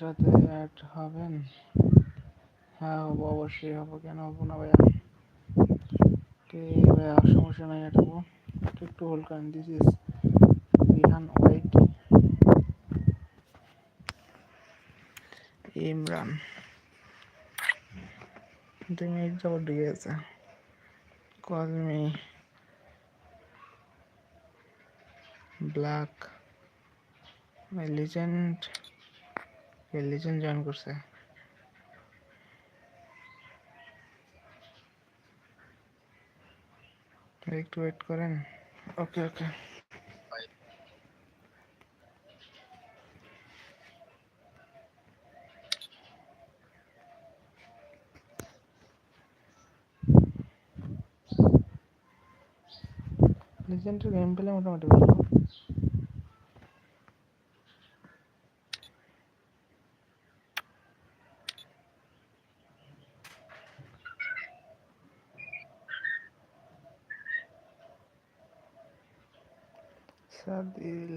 সাথে অ্যাড হবেন? হ্যাঁ হব, অবশ্যই হব। কেন হব না ভাইয়া? কে ভাইয়া? সমস্যা নাই অ্যাড হব। একটু হোল্ড করেন this is Rihan wait Imran. দুই মিনিট যাবত ঢুকে গেছে। Call me black my legend legend join করছে। একটু ওয়েট করেন। ওকে ওকে লিজেন্ডের গেম প্লে মোটামুটি ভালো। সাদিল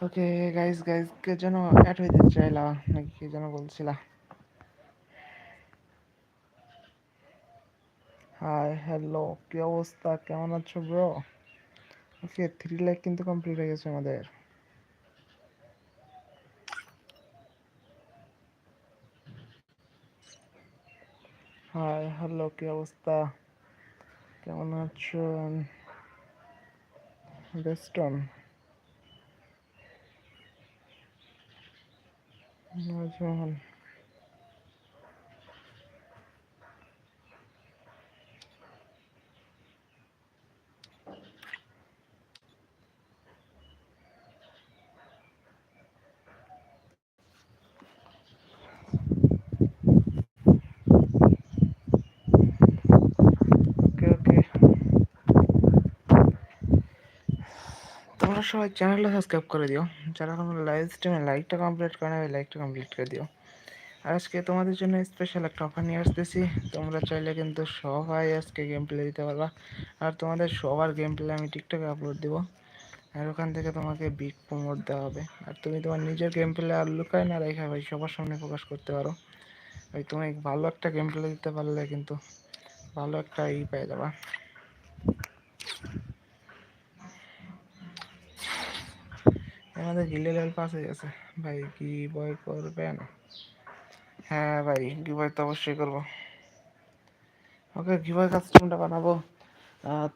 ওকে গাইস গাইস কে যেন অ্যাড হইতে চাইলা, নাকি কে যেন বলছিলা? হাই হ্যালো কি অবস্থা? কেমন আছো ব্রো ওকে থ্রি লাইক কিন্তু কমপ্লিট হয়ে গেছে আমাদের। হাই হ্যালো কি অবস্থা? কেমন আছো বেস্টন নাজমহল ওকে ওকে তোমরা সবাই চ্যানেলটা সাবস্ক্রাইব করে দিও। যারা কোনো লাইভ স্ট্রিমে লাইকটা কমপ্লিট করে নেবে লাইকটা কমপ্লিট করে দিও। আর আজকে তোমাদের জন্য স্পেশাল একটা অফার নিয়ে আসতেছি। তোমরা চাইলে কিন্তু সবাই আজকে গেম প্লে দিতে পারবা। আর তোমাদের সবার গেম প্লে আমি টিকটকে আপলোড দেবো। আর ওখান থেকে তোমাকে বিগ প্রমোট দেওয়া হবে। আর তুমি তোমার নিজের গেম প্লে আর লুকায় না রেখা ভাই, সবার সামনে প্রকাশ করতে পারো। ভাই তুমি ভালো একটা গেম প্লে দিতে পারলে কিন্তু ভালো একটা ই পেয়ে যাবা। আমাদের গিলে লেভেল পাস হয়ে গেছে। ভাই, কি বয় করবেন হ্যাঁ ভাই কি বয় তো অবশ্যই করব। ওকে গিভওয়ে কাস্টমটা বানাবো।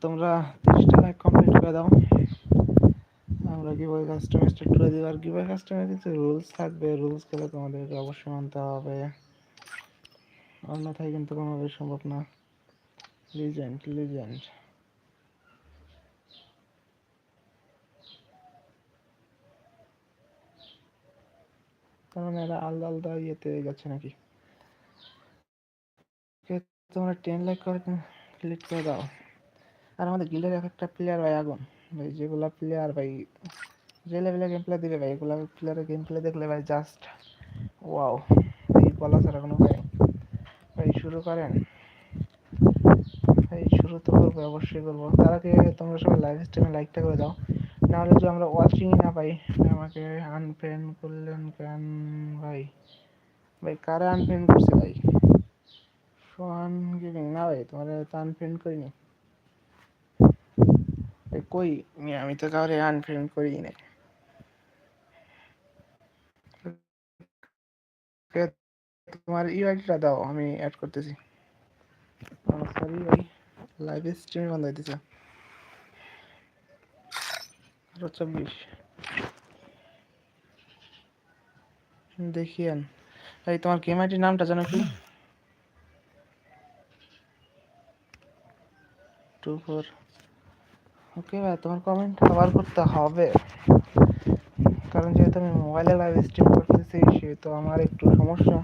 তোমরা তিরিশটা লাইক কমপ্লিট করে দাও। আমরা গিভওয়ে কাস্টম স্টার্ট করে দিব আর গিভওয়ে কাস্টমের কিছু রুলস থাকবে। রুলসগুলো তোমাদেরকে অবশ্যই মানতে হবে। অন্যথায় কিন্তু কোনোভাবে সম্ভব না। লিজেন্ড লিজেন্ড মানে এরা আলাদা আলাদা ইয়েতে গেছে নাকি? তোমরা টেন লাইক করে ক্লিক করে দাও। আর আমাদের গিলের এক একটা প্লেয়ার ভাই আগুন। ভাই, যেগুলা প্লেয়ার ভাই, যে লেভেলে গেম প্লে দিবে ভাই, এগুলা প্লেয়ারের গেম প্লে দেখলে ভাই জাস্ট ওয়াও এই বলা ছাড়া কোনো ভাই ভাই, শুরু করেন। ভাই, শুরু তো করব, অবশ্যই করব। তার আগে তোমরা সবাই লাইভ স্ট্রিমে লাইকটা করে দাও। নাহলে যদি আমরা ওয়াচিংই না পাই আমাকে আনফ্রেন্ড করলেন কেন ভাই? ভাই, কারে আনফ্রেন্ড করছে ভাই? সোহান গেমিং না ভাই তোমার তো আনফ্রেন্ড করিনি। ভাই, কই? আমি তো কাউরে আনফ্রেন্ড করি কে, তোমার ইউআইডিটা দাও, আমি অ্যাড করতেছি। সরি ভাই লাইভ স্ট্রিম বন্ধ হইতেছে। চব্বিশ দেখিয়েন এই তোমার গেম আইডির নামটা জানো কি? Two four. ওকে ভাই, তোমার কমেন্ট আবার করতে হবে। কারণ যেহেতু আমি মোবাইলে লাইভ স্ট্রিম করতেছি, সেহেতু আমার একটু সমস্যা।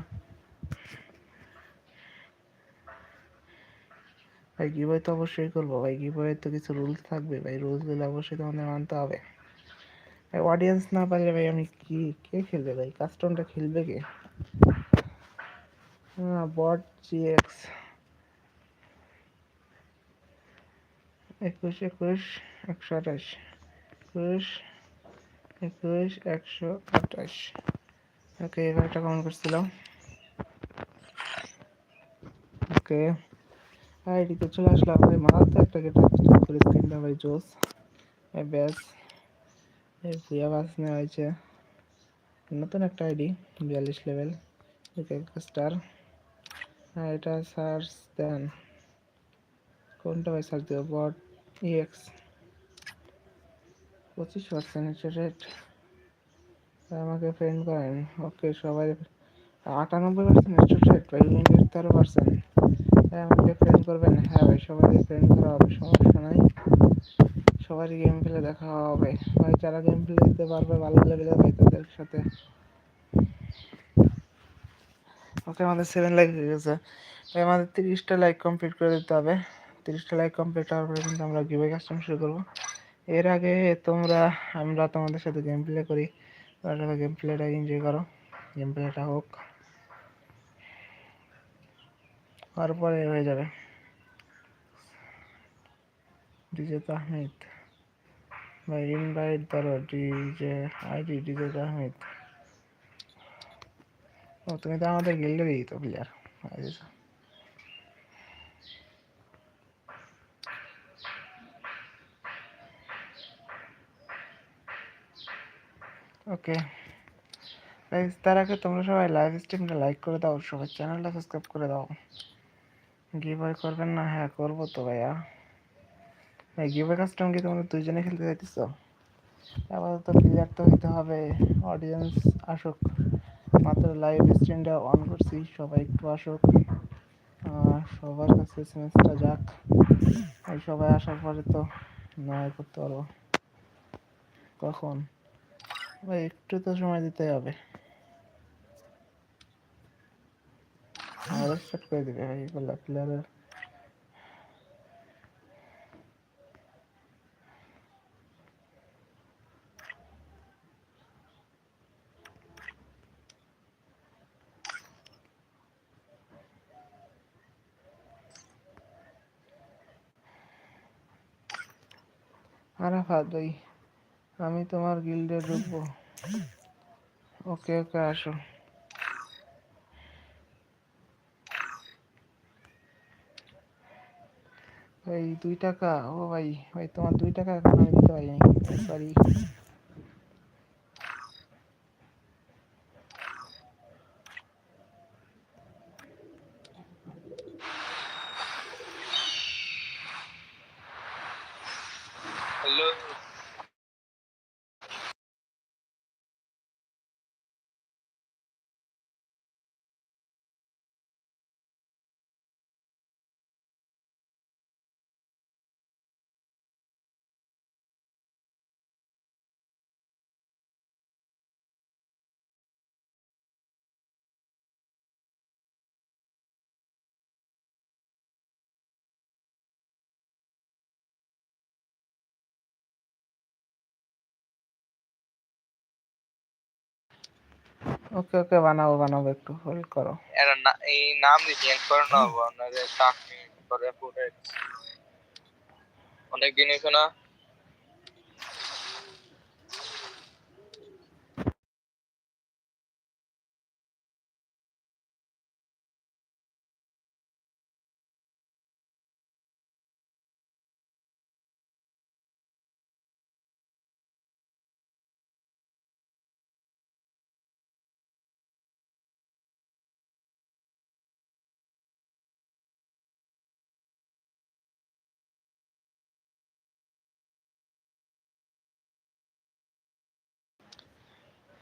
ভাই গিবই তো অবশ্যই করব। ভাই গিবইয়ের তো কিছু রুলস থাকবে। ভাই রুলসগুলো অবশ্যই তোমাদের মানতে হবে। ভাই অডিয়েন্স না পারলে ভাই, আমি কি, কে খেলবে ভাই? কাস্টমটা খেলবে কে? বট জিএক্স একুশ একুশ, একশো আঠাশ। একুশ একুশ, একশো আঠাশ। ওকে এবার একটা কমেন্ট করছিলাম। ওকে আইডিতে চলে আসলাম ভাই মারাত্মক একটা গেট করে স্ক্রিনটা ভাই জোস। ব্যাস। ভুয়া বাস নেওয়া হয়েছে। নতুন একটা আইডি বিয়াল্লিশ লেভেল স্টার এটা সার্চ দেন। কোনটা ভাই সার্চ দেবো? বট ইএক্স পঁচিশ পার্সেন্ট রেট আমাকে ফ্রেন্ড করেন। ওকে সবাই আটানব্বই পার্সেন্ট রেট ভাই। তেরো পার্সেন্ট আমাকে ফ্রেন্ড করবেন। হ্যাঁ ভাই সবাই ফ্রেন্ড করা হবে, সমস্যা নাই। সবারই গেম প্লে দেখা হবে। ভাই, যারা গেম প্লে দিতে পারবে, ভালো লেভেলে ভাই তাদের সাথে। ওকে, আমাদের সেভেন লাইক হয়ে গেছে। ভাই, আমাদের তিরিশটা লাইক কমপ্লিট করে দিতে হবে। তিরিশটা লাইক কমপ্লিট হওয়ার পরে কিন্তু আমরা গিভে কাস্টম শুরু করব। এর আগে তোমরা, আমরা তোমাদের সাথে গেম প্লে করি। তোমরা গেম প্লেটা এনজয় করো। গেম প্লেটা হোক। তারপরে হয়ে যাবে। ডিজে তাহমিদ। ভাই ইনভাইট ধরো ডিজে আইডি ডিজে তাহমিদ। ও, তুমি তো আমাদের গিল্ডেরই তো প্লেয়ার ওকে। তার আগে তোমরা সবাই লাইভ স্ট্রিমটা লাইক করে দাও, সবাই চ্যানেলটা সাবস্ক্রাইব করে দাও। গিভওয়ে করবেন না? হ্যাঁ করব তো ভাইয়া। ভাই গিভওয়ে কাস্টম কি তোমরা দুইজনে খেলতে চাইতেছো? আপাতত ক্লিয়ার তো হতে হবে। অডিয়েন্স আসুক। মাত্র লাইভ স্ট্রিমটা অন করছি। সবাই একটু আসুক। সবার কাছে এসএমএসটা যাক। এই সবাই আসার পরে তো নয়, করতে পারব। কখন? ভাই, একটু তো সময় দিতে হবে। আরাফাত ভাই আমি তোমার গিল্ডে ঢুকবো। ওকে ওকে আসো। ভাই দুই টাকা ও ভাই ভাই তোমার দুই টাকা এখন আমি দিতে পারি সরি ওকে ওকে বানাবো বানাবো একটু হোল্ড করো। এর না- এই নাম চেঞ্জ করে না হব আপনাদের চাকরি করে পুরো। অনেক দিন হইছে না?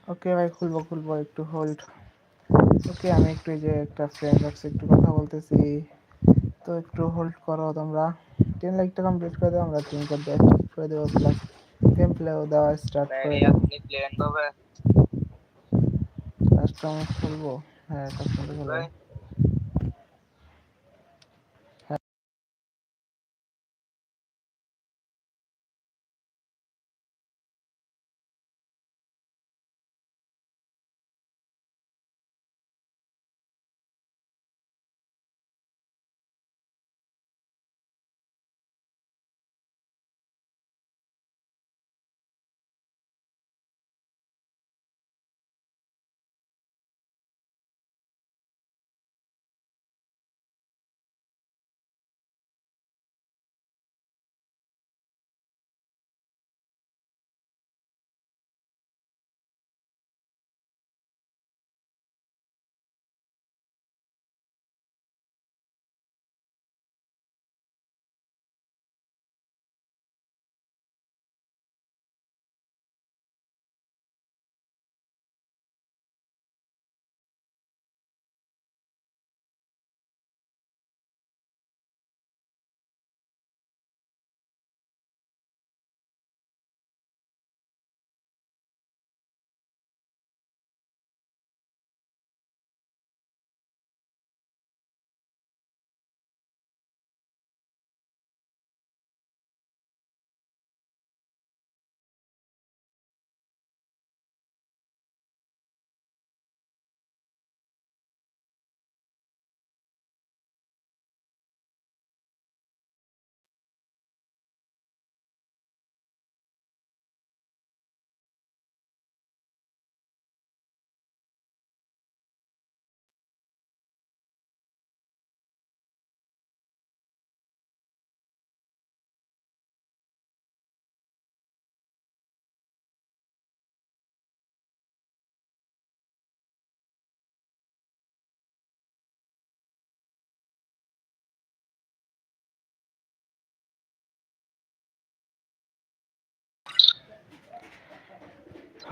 ওকে ভাই খুলবো খুলবো একটু হোল্ড ওকে আমি একটু এই যে একটা ফ্রেন্ড আছে একটু কথা বলতেছি। তো একটু হোল্ড করো তোমরা। টেন লাইকটা কমপ্লিট করে দাও আমরা টিম কোড দিয়ে করে দেবো প্লাস টিম প্লেও দেওয়া স্টার্ট করে আপনি প্ল্যান করবে খুলবো? হ্যাঁ কাস্টম খুলবো।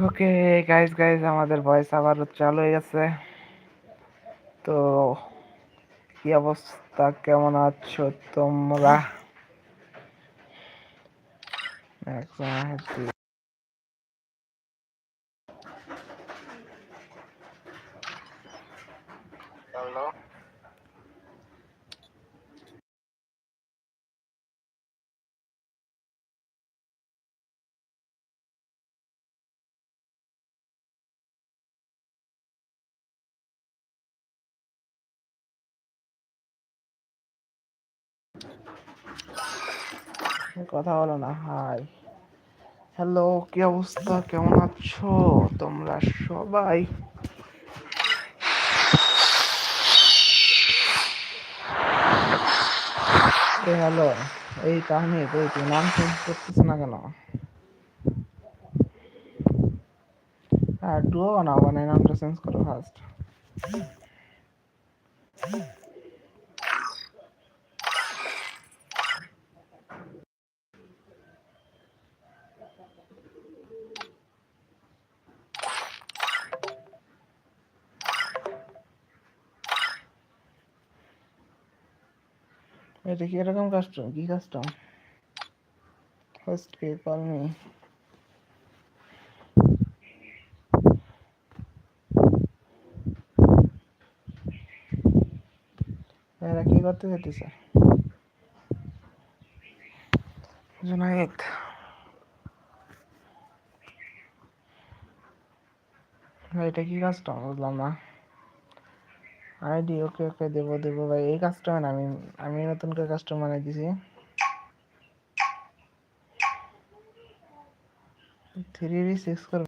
ওকে গাইজ গাইজ আমাদের ভয়েস আবার চালু হয়ে গেছে। তো, কি অবস্থা? কেমন আছো তোমরা? কথা বলো না, হাই। হ্যালো কি অবস্থা? কেমন আছো? তোমরা সবাই? হ্যালো, এই তাহমি তুই তুই নাম চেঞ্জ করতেছ না কেন? হ্যাঁ ডুও বানাও বানাই নামটা চেঞ্জ করো ফার্স্ট এটা কি এরকম কাস্টম কি custom first pay call me এরা কি করতে জুনাইদ ভাই, এটা কি কাস্টম বুঝলাম না। আইডি ওকে ওকে, দেবো দেবো ভাই। এই কাস্টমার আমি আমি নতুন করে কাস্টমার বানাই দিছি থ্রি সিক্স করে।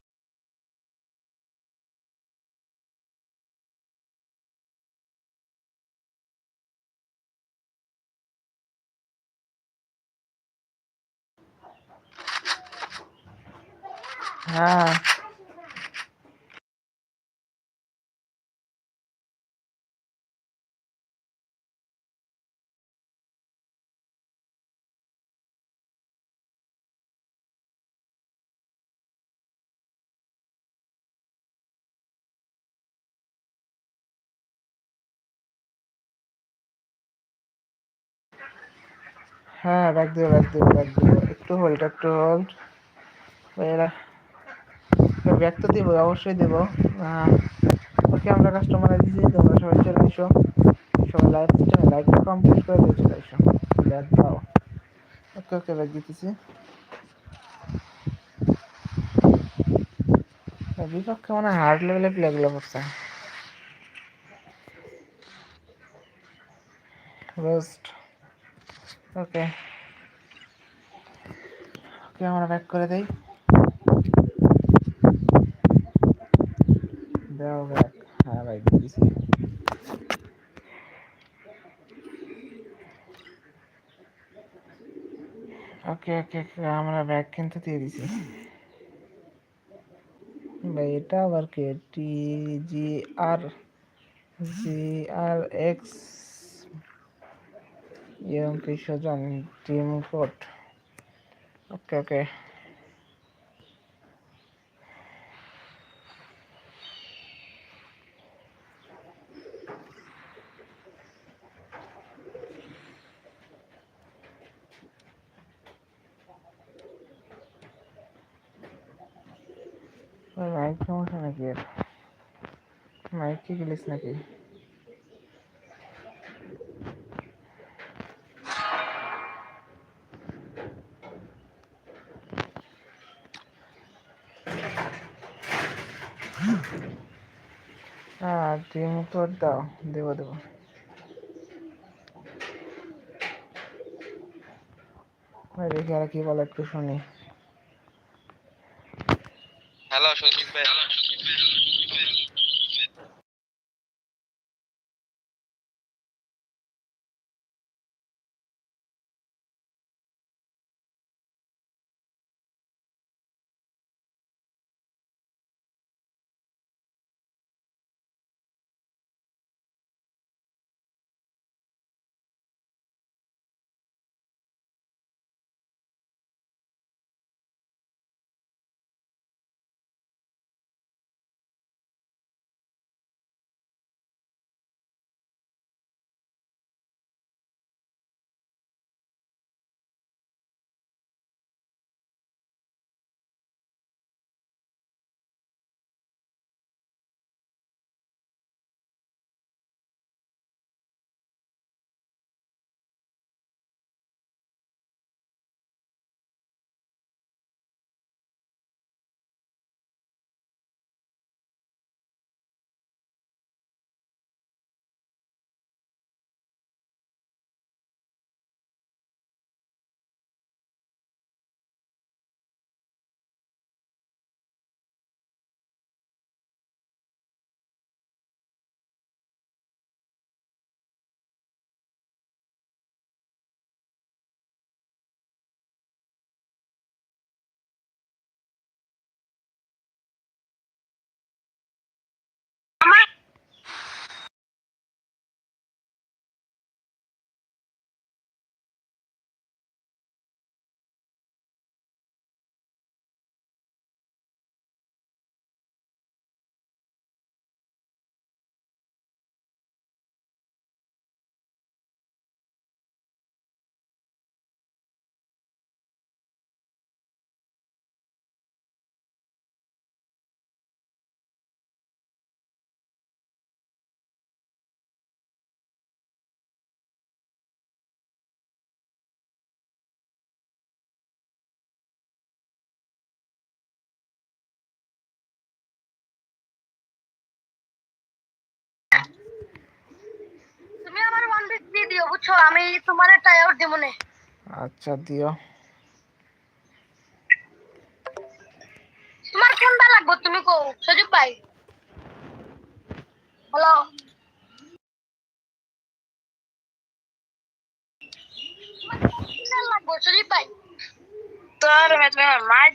হ্যাঁ। হ্যাঁ ব্যাগ দেবো ব্যাগ দেবো ব্যাগ দেবো একটু হোল্ড একটু হোল্ড। এরা ব্যাগ তো দেবো, অবশ্যই দেবো। ওকে আমরা কাস্টমারে দিয়েছি, তোমরা সবাই চলে এসো। সবাই লাইভ সিস্টেমে লাইভটা কমপ্লিট করে দিয়ে চলে এসো। ব্যাগ দাও। ওকে ওকে, ব্যাগ দিতেছি। বিপক্ষে মানে হার্ড লেভেলে প্লেগুলো করছে। রোস্ট ওকে। ওকে আমরা ব্যাক করে দেই। দাও ব্যাক হ্যাঁ ভাই দিয়েছি ওকে ওকে আমরা ব্যাগ কিন্তু দিয়ে দিছি। ভাই এটা আবার কে? T G R G R X MP Sujon team code okay okay mic সমস্যা নাকি মাইক কি গেলিস নাকি হ্যাঁ টিম কোড দাও, দেবো দেবো। দেখি আর কি বলে একটু শুনি। হ্যালো, সঞ্জিত ভাই। তুমি দিয়ে দিও বুঝছ? আমি তোমার টাই আউট দেবো না। আচ্ছা দিও। তোমার কোনটা লাগবে তুমি কো সজীব ভাই হ্যালো লাগবে সজীব ভাই তোর মার